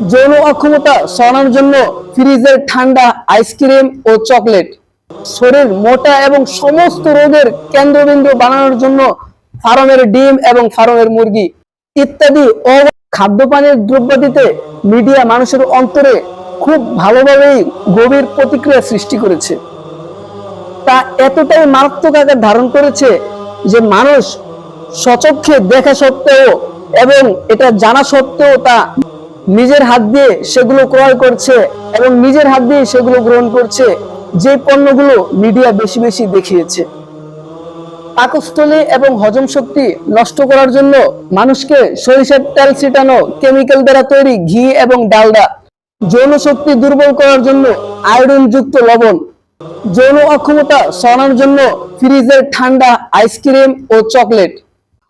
যৌন অক্ষমতা সরানোর জন্য ফ্রিজের ঠান্ডা আইসক্রিম ও চকলেট, শরীর মোটা এবং সমস্ত রোগের কেন্দ্রবিন্দু বানানোর জন্য ফার্মের ডিম এবং ফার্মের মুরগি ইত্যাদি অ- খাদ্যপানীয় দ্রব্যাদিতে মিডিয়া মানুষের অন্তরে খুব ভালোভাবেই গভীর প্রতিক্রিয়া সৃষ্টি করেছে। তা এতটাই মারাত্মক আকার ধারণ করেছে যে মানুষ সচক্ষে দেখা সত্ত্বেও এবং এটা জানা সত্ত্বেও তা নিজের হাত দিয়ে সেগুলো ক্রয় করছে এবং নিজের হাত দিয়ে সেগুলো গ্রহণ করছে, যে পণ্যগুলো মিডিয়া বেশি বেশি দেখিয়েছে। পাকস্থলী এবং হজম শক্তি নষ্ট করার জন্য মানুষকে সরিষার তেল ছিটানো, কেমিক্যাল দ্বারা তৈরি ঘি এবং ডালডা, যৌন শক্তি দুর্বল করার জন্য আয়োডিন যুক্ত লবণ, যৌন অক্ষমতা সরানোর জন্য ফ্রিজের ঠান্ডা আইসক্রিম ও চকলেট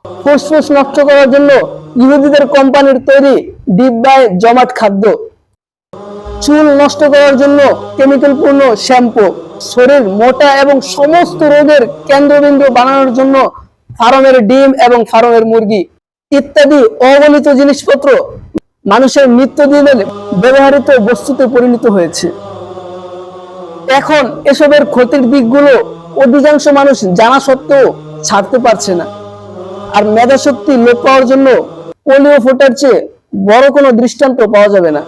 ফুসফুস নষ্ট করার জন্য ইহুদিদের কোম্পানির তৈরি ডিব্বায় জমাট খাদ্য। চুল নষ্ট করার জন্য কেমিক্যাল পূর্ণ শ্যাম্পু, শরীর মোটা এবং সমস্ত রোগের কেন্দ্রবিন্দু বানানোর জন্য ফার্মের ডিম এবং ফার্মের মুরগি ইত্যাদি অগণিত জিনিসপত্র মানুষের নিত্যদিনের ব্যবহৃত বস্তুতে পরিণত হয়েছে। এখন এসবের ক্ষতির দিকগুলো অধিকাংশ মানুষ জানা সত্ত্বেও ছাড়তে পারছে না। আর মেধাশক্তি লোপ পাওয়ার জন্য পোলিও ফোটার চেয়ে বড় কোনো দৃষ্টান্ত পাওয়া যাবে না।